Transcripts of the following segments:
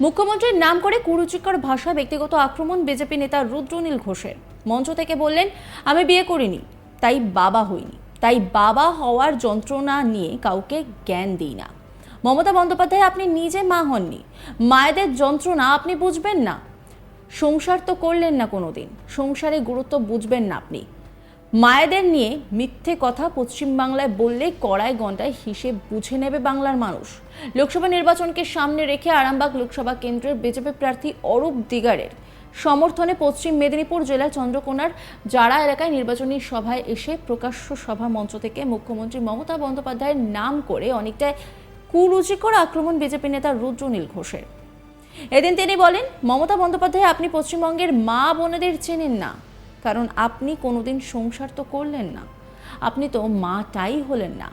মুখ্যমন্ত্রীর নাম করে কুরুচিকর ভাষা ব্যক্তিগত আক্রমণ বিজেপি নেতা রুদ্রনীল ঘোষের। মঞ্চ থেকে বললেন, আমি বিয়ে করিনি, তাই বাবা হইনি। তাই বাবা হওয়ার যন্ত্রণা নিয়ে কাউকে জ্ঞান দিই না। মমতা বন্দ্যোপাধ্যায়, আপনি নিজে মা হননি। মায়েদের যন্ত্রণা আপনি বুঝবেন না। সংসার তো করলেন না কোনোদিন। সংসারে গুরুত্ব বুঝবেন না আপনি। মায়েদের নিয়ে মিথ্যে কথা পশ্চিমবাংলায় বললে কড়াই গন্ডায় হিসেব বুঝে নেবে বাংলার মানুষ। লোকসভা নির্বাচনকে সামনে রেখে আরামবাগ লোকসভা কেন্দ্রের বিজেপি প্রার্থী অরূপ দিগারের সমর্থনে পশ্চিম মেদিনীপুর জেলার চন্দ্রকোনার যারা এলাকায় নির্বাচনী সভায় এসে প্রকাশ্য সভা মঞ্চ থেকে মুখ্যমন্ত্রী মমতা বন্দ্যোপাধ্যায়ের নাম করে অনেকটা কুরুচিকর আক্রমণ বিজেপি নেতা রুদ্রনীল ঘোষের। এদিন তিনি বলেন, মমতা বন্দ্যোপাধ্যায়, আপনি পশ্চিমবঙ্গের মা বোনেদের চেনেন না। কারণ আপনি কোনোদিন সংসার তো করলেন না। আপনি তো মাটাই হলেন না।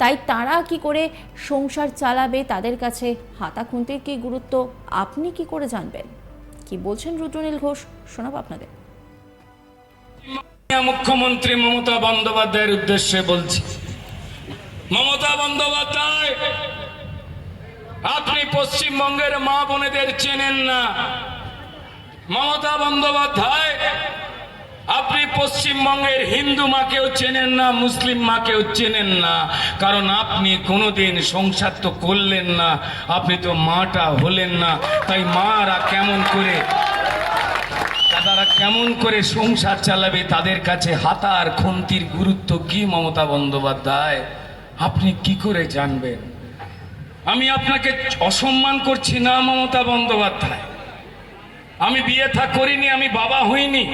তাই তারা কি করে সংসার চালাবে তাদের কাছে হাতা খুন্তির কি গুরুত্ব? আপনি কি করে জানবেন? কি বলছেন রুদ্রনীল ঘোষ? শোনাব আপনাদের। মুখ্যমন্ত্রী মমতা বন্দ্যোপাধ্যায়ের উদ্দেশ্যে বলছি। মমতা বন্দ্যোপাধ্যায়, আপনি পশ্চিমবঙ্গের মা বোনেদের চেনেন না। মমতা বন্দ্যোপাধ্যায় আপনি পশ্চিমবঙ্গের হিন্দু মাকেও চেনেন না, মুসলিম মাকেও চেনেন না, কারণ আপনি কোনোদিন সংসার তো করলেন না, আপনি তো মাটা হলেন না, তাই মারা কেমন করে তারা কেমন করে সংসার চালাবে তাদের কাছে হাতার খুন্তির গুরুত্ব কি মমতা বন্দ্যোপাধ্যায়? আপনি কি করে জানবেন? আমি আপনাকে অসম্মান করছি না মমতা বন্দ্যোপাধ্যায়। আমি বিয়ে থা করিনি, আমি বাবা হইনি।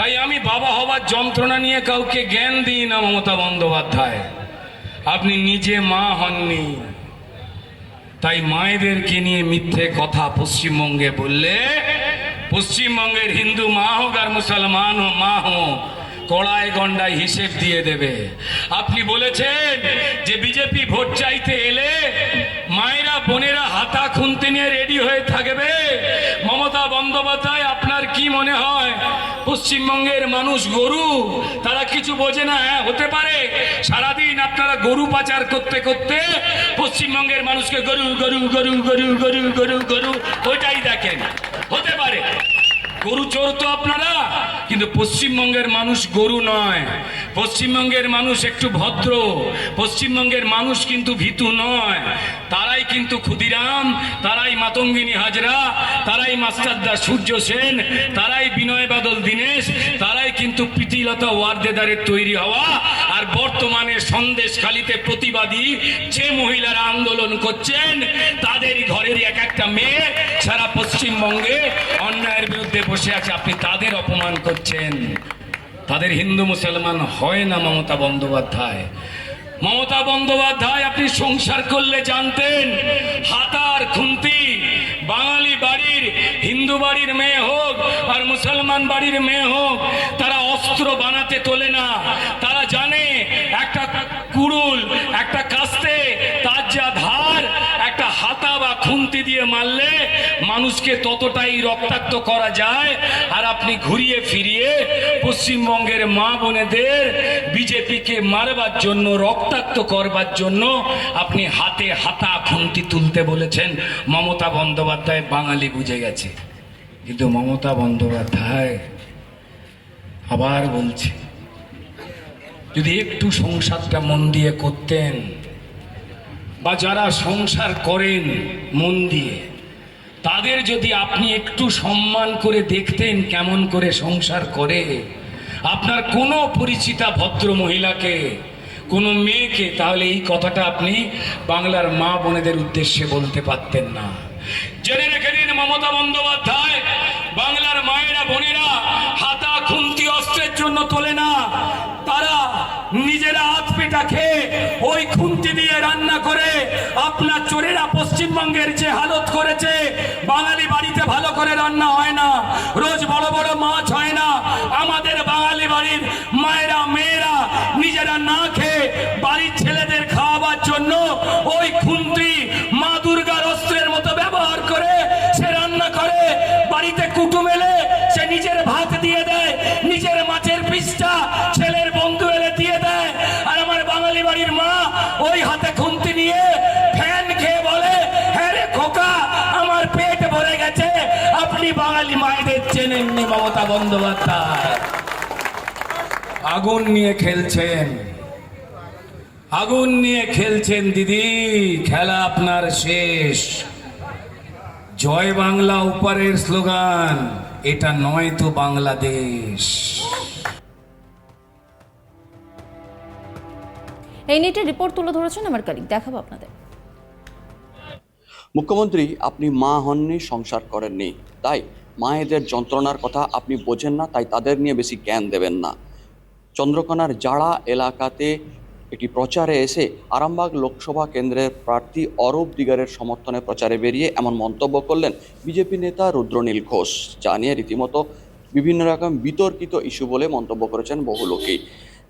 তাই আমি বাবা হবার যন্ত্রণা নিয়ে কাউকে জ্ঞান দিই না, মমতা বন্দ্যোপাধ্যায়। আপনি নিজে মা হননি। তাই মায়েদেরকে নিয়ে মিথ্যে কথা পশ্চিমবঙ্গে বললে, পশ্চিমবঙ্গের হিন্দু মা হোক আর মুসলমান হো মা হোক কড়ায় গন্ডায় হিসেব দিয়ে দেবে। আপনি বলেছেন যে বিজেপি ভোট চাইতে এলে মায়েরা, বোনেরা হাতা খুনতে নিয়ে রেডি হয়ে থাকবে। মমতা বন্দ্যোপাধ্যায়, আপনার কি মনে হয়? পশ্চিমবঙ্গের মানুষ গরু, তারা কিছু বোঝে না হ্যাঁ হতে পারে। সারাদিন আপনারা গরু পাচার করতে করতে পশ্চিমবঙ্গের মানুষকে গরু গরু গরু গরু গরু গরু গরু পারে গরু চোর তো আপনারা, কিন্তু পশ্চিমবঙ্গের মানুষ গরু নয়। পশ্চিমবঙ্গের মানুষ একটু ভদ্র, পশ্চিমবঙ্গের মানুষ কিন্তু ভীতু নয়। তারাই কিন্তু ক্ষুদিরাম, তারাই মাতঙ্গিনী হাজরা, তারাই মাস্টারদা সূর্য সেন, তারাই বিনয় বাদল দীনেশ, তারাই কিন্তু প্রীতিলতা ওয়ার্দেদারের তৈরি হওয়া আর বর্তমানে সন্দেশখালিতে প্রতিবাদী যে মহিলারা আন্দোলন করছেন, তাদের ঘরের এক একটা মেয়ে সারা পশ্চিমবঙ্গে অন্যায়ের বিরুদ্ধে বসে আছে। আপনি তাদের অপমান করছেন। তাদের হিন্দু মুসলমান হয় না মমতা বন্দ্যোপাধ্যায়। মমতা বন্দ্যোপাধ্যায় আপনি সংসার করলে জানতেন হাতার খুন্তি বাঙালি বাড়ির, হিন্দু বাড়ির মেয়ে হোক আর মুসলমান বাড়ির মেয়ে হোক, তারা অস্ত্র বানাতে তোলে না। তারা জানে একটা কুড়ুল, একটা কাস্তে তার যা ধার একটা হাতা বা খুন্তি দিয়ে মারলে মানুষকে ততটাই রক্তাক্ত করা যায়। আর আপনি ঘুরিয়ে ফিরিয়ে পশ্চিমবঙ্গের মা বোনেদের বিজেপিকে মারবার জন্য, রক্তাক্ত করবার জন্য আপনি হাতে হাতা খুন্তি তুলতে বলেছেন। মমতা বন্দ্যোপাধ্যায় বাঙালি বুঝে গেছে। কিন্তু মমতা বন্দ্যোপাধ্যায় আবার বলছে, যদি একটু সংসারটা মন দিয়ে করতেন বা যারা সংসার করেন মন দিয়ে, তাদের যদি আপনি একটু সম্মান করে দেখতেন কেমন করে সংসার করে, আপনার কোনো পরিচিতা ভদ্র মহিলাকে, কোনো মেয়েকে, তাহলে এই কথাটা আপনি বাংলার মা বোনেদের উদ্দেশ্যে বলতে পারতেন না। জেনে রেখে দিন মমতা বন্দ্যোপাধ্যায়, বাংলার মায়েরা, বোনেরা, হাতা, খুন্তি, অস্ত্রের জন্য তোলে না, তারা নিজেরা চোরেরা পশ্চিমবঙ্গের যে হালত করেছে, বাঙালি বাড়িতে ভালো করে রান্না হয় না, রোজ বড় বড় মাছ হয় না। আমাদের বাঙালি বাড়ির মায়েরা, মেয়েরা নিজেরা না খেয়ে বাড়ির ছেলেদের খাওয়াবার জন্য ওই খুন্তি মা দুর্গার অস্ত্রের মতো ব্যবহার করে সে রান্না করে। বাড়িতে কুটুম এলে চেনেননি মমতা বন্দ্যোপাধ্যায়। আগুন নিয়ে খেলছেন। আগুন নিয়ে খেলছেন দিদি, খেলা আপনার শেষ। জয় বাংলা উপরের স্লোগান, এটা নয় তো বাংলাদেশ। এই নিয়ে রিপোর্ট তুলে ধরেছেন আমার কালিক দেখাবো আপনাদের। মুখ্যমন্ত্রী, আপনি মা হননি, সংসার করেননি। তাই মায়েদের যন্ত্রণার কথা আপনি বোঝেন না, তাই তাদের নিয়ে বেশি জ্ঞান দেবেন না। চন্দ্রকোনার জাড়া এলাকাতে একটি প্রচারে এসে আরামবাগ লোকসভা কেন্দ্রের প্রার্থী অরূপ দিগারের সমর্থনে প্রচারে বেরিয়ে এমন মন্তব্য করলেন বিজেপি নেতা রুদ্রনীল ঘোষ, যা নিয়ে রীতিমতো বিভিন্ন রকম বিতর্কিত ইস্যু বলে মন্তব্য করেছেন বহু লোকেই।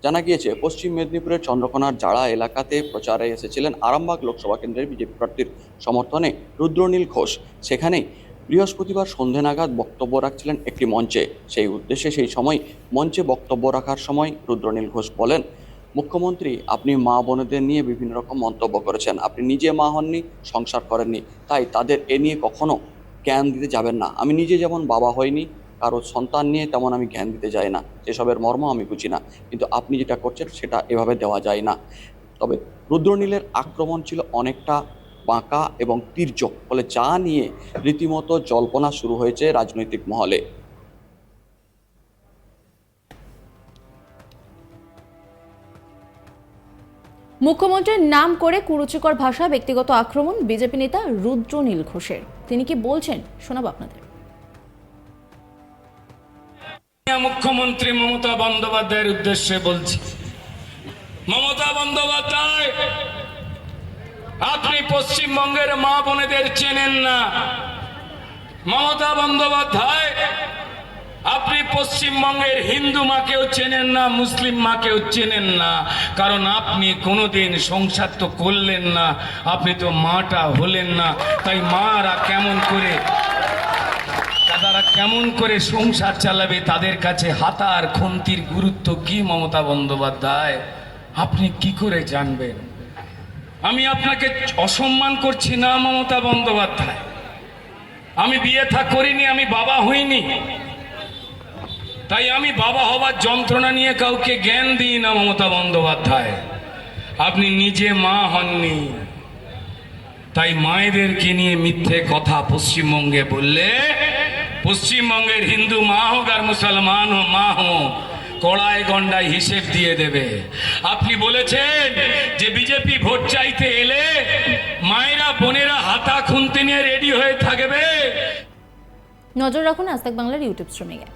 জানা গিয়েছে, পশ্চিম মেদিনীপুরের চন্দ্রকোনার জাড়া এলাকাতে প্রচারে এসেছিলেন আরামবাগ লোকসভা কেন্দ্রের বিজেপি প্রার্থীর সমর্থনে রুদ্রনীল ঘোষ। সেখানেই বৃহস্পতিবার সন্ধে নাগাদ বক্তব্য রাখছিলেন একটি মঞ্চে। সেই উদ্দেশ্যে সেই সময় মঞ্চে বক্তব্য রাখার সময় রুদ্রনীল ঘোষ বলেন, মুখ্যমন্ত্রী, আপনি মা বোনেদের নিয়ে বিভিন্ন রকম মন্তব্য করেছেন। আপনি নিজে মা হননি, সংসার করেননি। তাই তাদের এ নিয়ে কখনো জ্ঞান দিতে যাবেন না। আমি নিজে যেমন বাবা হইনি কারও সন্তান নিয়ে তেমন আমি জ্ঞান দিতে যাই না। যেসবের মর্ম আমি বুঝি না। কিন্তু আপনি যেটা করছেন, সেটা এভাবে দেওয়া যায় না। তবে রুদ্রনীলের আক্রমণ ছিল অনেকটা বাঁকা এবং তীর্যক, ফলে যা নিয়ে রীতিমতো জল্পনা শুরু হয়েছে রাজনৈতিক মহলে। মুখ্যমন্ত্রীর নাম করে কুরুচিকর ভাষা ব্যক্তিগত আক্রমণ বিজেপি নেতা রুদ্রনীল ঘোষের। তিনি কি বলছেন? শোনাবো আপনাদের। মুখ্যমন্ত্রী মমতা বন্দ্যোপাধ্যায়ের উদ্দেশ্যে বলছি। মমতা বন্দ্যোপাধ্যায়, আপনি পশ্চিমবঙ্গের মা বোনেদের চেনেন না। মমতা বন্দ্যোপাধ্যায়, আপনি পশ্চিমবঙ্গের হিন্দু মাকেও চেনেন না, মুসলিম মাকেও চেনেন না। কারণ আপনি কোনোদিন সংসার তো করলেন না, আপনি তো মাটা হলেন না। তাই মারা কেমন করে কেমন করে সংসার চালাবে তাদের কাছে হাতার খুন্তির গুরুত্ব কি, মমতা বন্দ্যোপাধ্যায়? আপনি কি করে জানবেন? আমি আপনাকে অসম্মান করছি না, মমতা বন্দ্যোপাধ্যায়। আমি বিয়ে থা করিনি, আমি বাবা হইনি। তাই আমি বাবা হবার যন্ত্রণা নিয়ে কাউকে জ্ঞান দিই না, মমতা বন্দ্যোপাধ্যায়। আপনি নিজে মা হননি। তাই মায়েদেরকে নিয়ে মিথ্যে কথা পশ্চিমবঙ্গে বললে পশ্চিমবঙ্গের হিন্দু মা হোক আর মুসলমান মা হোক কড়ায় গন্ডায় হিসেব দিয়ে দেবে। আপনি বলেছেন যে বিজেপি ভোট চাইতে এলে মায়েরা, বোনেরা হাতা খুনতে নিয়ে রেডি হয়ে থাকবে। নজর রাখুন আজ বাংলার ইউটিউব স্ট্রিমিংয়ে